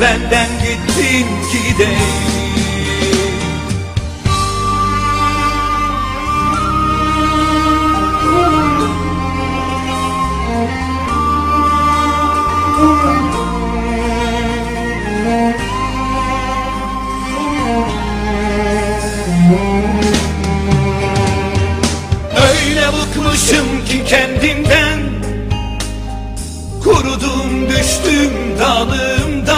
benden gittin gideli Öyle bıkmışım ki kendimden. Kurudum düştüm dalımdan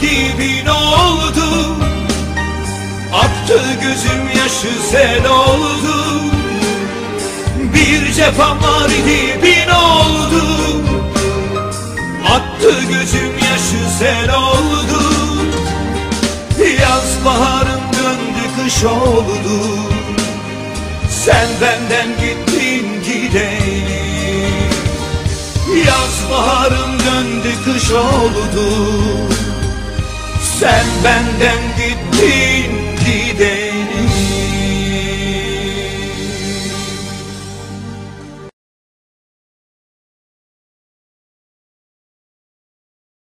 gibi ne oldu? Aktı gözüm yaşı sel oldu. Bir cefalar gibi ne oldu? Attı gözüm yaşı sel oldu. Yaz baharım döndü kış oldu. Sen benden gittin gideyim Yaz baharım döndü kış oldu Sen benden